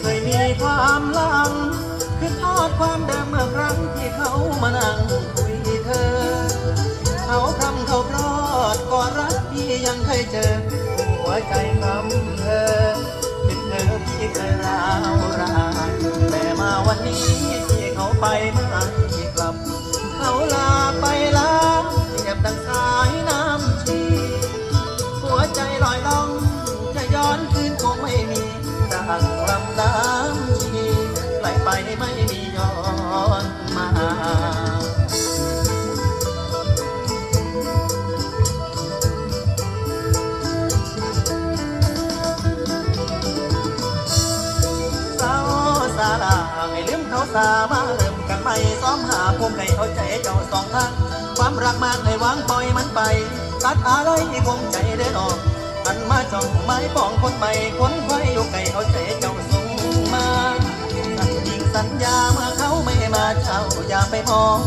เคยมีความลังคือทอดความเดิมเมื่อครั้งที่เขามานั่งคุยเธอ เขาคำเขาพลอดก่อนรักพี่ยังเคยเจอ หัวใจคำเธอคิดเธอพี่เคยราวรานแต่มาวันนี้ที่เขาไปเมื่อไหร่กลับเขาลา น้ำชีไหลไปไม่มีย้อนมาสาวสาราให้ลืมเขาสามาเริ่มกันใหม่ซ้อมหาภูมิให้เข้าใจเจ้าสองทางความรักมากให้วางปล่อยมันไป ตัดอะไรที่คงใจได้ดอกมันมาจ้องไม้ปองคนใหม่คนไฟอยู่ไกลเขาใจ จ้าอย่าไปมอง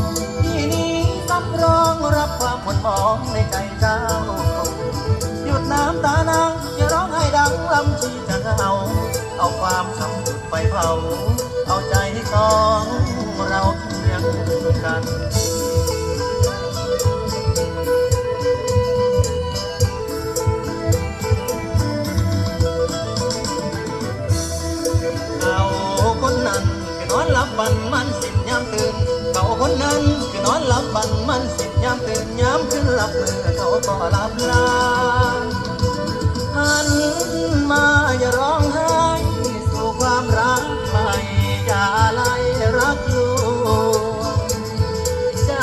ที่นี้สำรองรับความหมดมองในใจเจ้า หยุดน้ำตานางอย่าร้องให้ดังลำชีจะเอาเอาความคำจุดไปเผา เอาใจสองเราเคียงกัน หลับฝันมันสิบยามตื่น เขาคนนั้นคือนอนหลับฝันมันสิบยามตื่นยามขึ้นหลับมือเขาก็หลับลาหันมาอย่าร้องไห้สู่ความรักใหม่อย่าไล่รักอยู่ใจ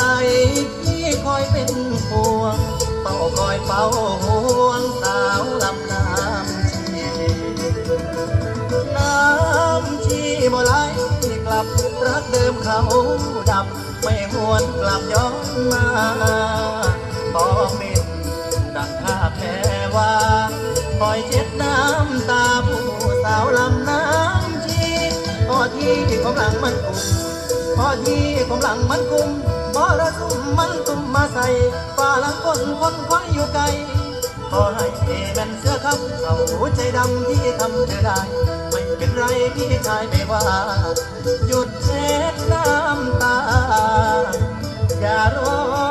พี่คอยเป็นห่วงเฝ้าคอยเฝ้าห่วง ลับ รักเดิมเขาดับ ไม่หวนกลับย้อนมาขอเป็นดังข้าแพ้ว่าคอยเช็ดน้ำตาผู้สาวลำน้ำชีพอที่กำลังมันกุมพอที่กำลังมันกุมมรสุมมันตุ่มมาใส่ฝ่าหลังคนคนคว้าอยู่ไกลขอให้เอแมนเสื้อคำเขาใจดำที่ทำเธอได้ เป็นไรพี่ชายไม่ว่า หยุดเช็ดน้ำตา อย่าร้อง